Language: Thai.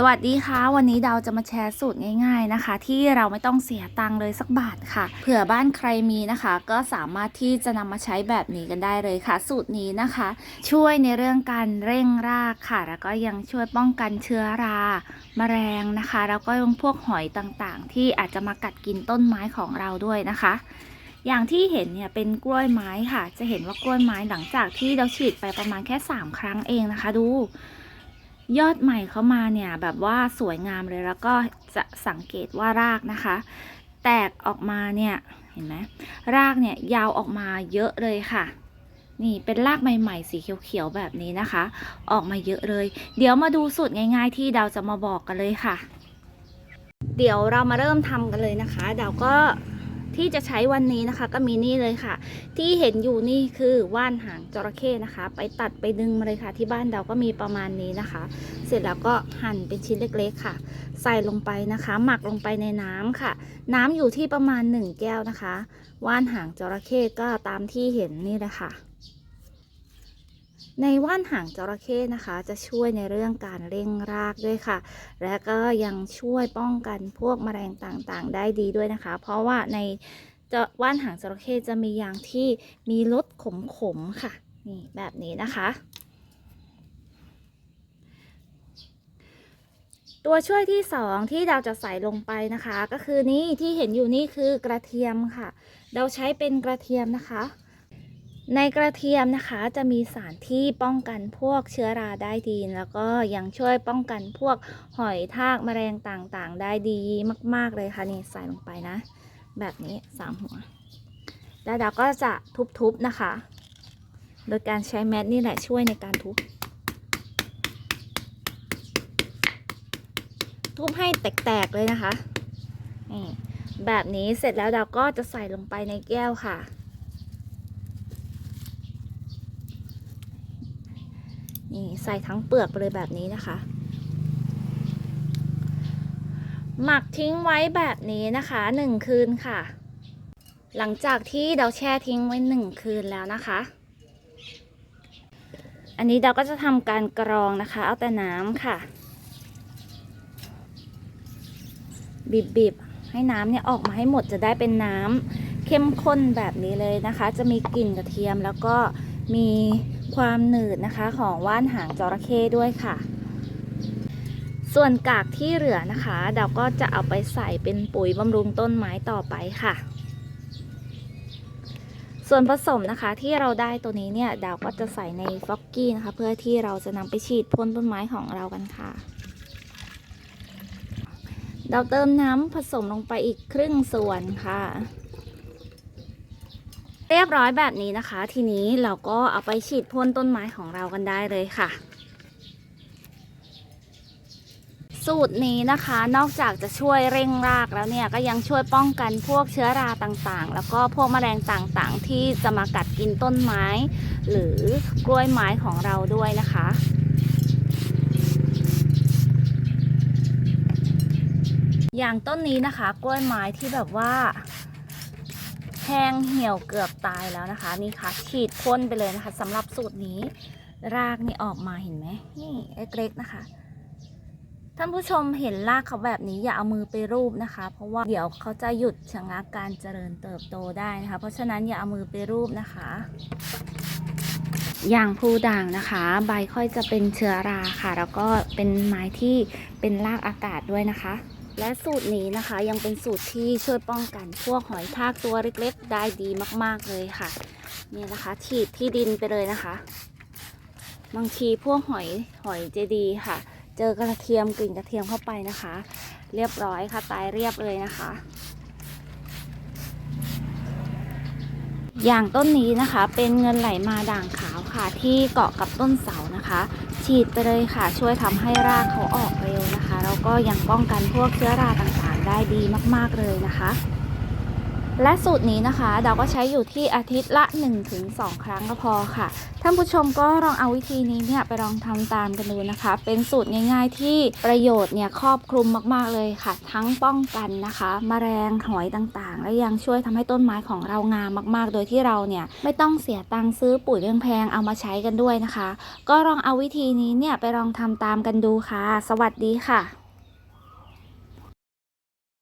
สวัสดีค่ะ วันนี้ดาวจะมาแชร์สูตรง่าย ๆนะคะ ที่เราไม่ต้องเสียตังค์เลยสักบาทค่ะ เผื่อบ้านใครมีนะคะ ก็สามารถที่จะนำมาใช้แบบนี้กันได้เลยค่ะ สูตรนี้นะคะ ช่วยในเรื่องการเร่งรากค่ะ แล้วก็ยังช่วยป้องกันเชื้อราแมลงนะคะ แล้วก็ยังพวกหอยต่างๆ ที่อาจจะมากัดกินต้นไม้ของเราด้วยนะคะอย่างที่เห็นเนี่ยเป็นกล้วยไม้ค่ะ จะเห็นว่ากล้วยไม้หลังจากที่เราฉีดไปประมาณแค่ 3 ครั้งเองนะคะ ดู ยอดใหม่เข้ามาเนี่ยแบบว่าสวยงามเลยแล้วก็จะสังเกตว่ารากนะคะ แตกออกมาเนี่ยเห็นไหมรากเนี่ยยาวออกมาเยอะเลยค่ะนี่เป็นรากใหม่ ๆ สีเขียวๆแบบนี้นะคะ ออกมาเยอะเลย เดี๋ยวมาดูสูตรง่าย ๆ ที่ดาวจะมาบอกกันเลยค่ะ เดี๋ยวเรามาเริ่มทำกันเลยนะคะ ดาวก็ ที่จะใช้วันนี้นะคะ ก็มีนี่เลยค่ะ ที่เห็นอยู่นี่คือว่านหางจระเข้นะคะ ไปตัดไปดึงมาเลยค่ะ ที่บ้านเราก็มีประมาณนี้นะคะ เสร็จแล้วก็หั่นเป็นชิ้นเล็กๆค่ะ ใส่ลงไปนะคะ หมักลงไปในน้ำค่ะ น้ำอยู่ที่ประมาณ 1 แก้วนะคะ ว่านหางจระเข้ก็ตามที่เห็นนี่แหละค่ะ ในว่านหางจระเข้นะคะ จะช่วยในเรื่องการเร่งรากด้วยค่ะ และก็ยังช่วยป้องกันพวกแมลงต่างๆ ได้ดีด้วยนะคะ เพราะว่าในจะว่านหางจระเข้จะมีอย่างที่มีรสขมๆค่ะ นี่แบบนี้นะคะ ตัวช่วยที่สองที่เราจะใส่ลงไปนะคะ ก็คือนี่ที่เห็นอยู่นี่คือกระเทียมค่ะ เราใช้เป็นกระเทียมนะคะ ในกระเทียมนะคะจะมีสารที่ป้องกันพวกเชื้อราได้ดี แล้วก็ยังช่วยป้องกันพวกหอยทากแมลงต่างๆ ได้ดีมาก ๆ เลยค่ะนี่ใส่ลงไปนะ แบบนี้สามหัว แล้วเราก็จะทุบๆนะคะ โดยการใช้แมสนี่แหละช่วยในการทุบ ทุบให้แตก ๆ เลยนะคะนี่แบบนี้เสร็จแล้วเราก็จะใส่ลงไปในแก้วค่ะ นี่ใส่ทั้งเปลือกไปเลยแบบนี้นะคะ หมักทิ้งไว้แบบนี้นะคะหนึ่งคืนค่ะ หลังจากที่เราแช่ทิ้งไว้หนึ่งคืนแล้วนะคะ อันนี้เราก็จะทำการกรองนะคะ เอาแต่น้ำค่ะ บีบๆให้น้ำเนี่ยออกมาให้หมดจะได้เป็นน้ำเข้มข้นแบบนี้เลยนะคะ จะมีกลิ่นกระเทียมแล้วก็มี ความหนืดนะคะของว่านหางจระเข้ด้วยค่ะ ส่วนกากที่เหลือนะคะ เราก็จะเอาไปใส่เป็นปุ๋ยบำรุงต้นไม้ต่อไปค่ะ ส่วนผสมนะคะที่เราได้ตัวนี้เนี่ยเราก็จะใส่ในฟอกกี้นะคะ เพื่อที่เราจะนำไปฉีดพ่นต้นไม้ของเรากันค่ะเราเติมน้ำผสมลงไปอีกครึ่งส่วนค่ะ เรียบร้อยแบบนี้นะคะ ทีนี้เราก็เอาไปฉีดพ่นต้นไม้ของเรากันได้เลยค่ะ สูตรนี้นะคะ นอกจากจะช่วยเร่งรากแล้วเนี่ยก็ยังช่วยป้องกันพวกเชื้อราต่างๆ แล้วก็พวกแมลงต่างๆ ที่จะมากัดกินต้นไม้ หรือกล้วยไม้ของเราด้วยนะคะอย่างต้นนี้นะคะ กล้วยไม้ที่แบบว่า แห้งเหี่ยวเกือบตายแล้วนะคะ นี่ค่ะ ฉีดพ่นไปเลยนะคะสำหรับสูตรนี้ รากนี่ออกมาเห็นไหมนี่เล็กๆนะคะ ท่านผู้ชมเห็นรากเขาแบบนี้อย่าเอามือไปรูปนะคะ เพราะว่าเดี๋ยวเขาจะหยุดชะงักการเจริญเติบโตได้นะคะ เพราะฉะนั้นอย่าเอามือไปรูปนะคะอย่างพลูด่างนะคะ ใบค่อยจะเป็นเชื้อราค่ะ แล้วก็เป็นไม้ที่เป็นรากอากาศด้วยนะคะ และสูตรนี้นะคะยังเป็นสูตรที่ช่วยป้องกันพวกหอยทากตัวเล็กๆ ได้ดีมากๆเลยค่ะนี่นะคะฉีดที่ดินไปเลยนะคะ บางทีพวกหอยหอยเจดีค่ะ เจอกระเทียมกลิ่นกระเทียมเข้าไปนะคะ เรียบร้อยค่ะตายเรียบเลยนะคะ อย่างต้นนี้นะคะเป็นเงินไหลมาด่างขาว ค่ะที่เกาะกับต้นเสานะคะ ฉีดไปเลยค่ะช่วยทำให้รากเขาออกเร็วนะคะ แล้วก็ยังป้องกันพวกเชื้อราต่างๆ ได้ดีมากๆเลยนะคะ และสูตรนี้นะคะดาก็ใช้อยู่ที่อาทิตย์ละ 1-2 ครั้งก็พอค่ะ ท่านผู้ชมก็ลองเอาวิธีนี้เนี่ยไปลองทำตามกันดูนะคะ เป็นสูตรง่าย ๆ ที่ประโยชน์เนี่ยครอบคลุมมากๆเลยค่ะ ทั้งป้องกันนะคะมแมลงหอยต่างๆ และยังช่วยทำให้ต้นไม้ของเรางามมากๆ โดยที่เราเนี่ยไม่ต้องเสียตังค์ซื้อปุ๋ยแพงๆเอามาใช้กันด้วยนะคะ ก็ลองเอาวิธีนี้เนี่ยไปลองทำตามกันดูค่ะ สวัสดีค่ะ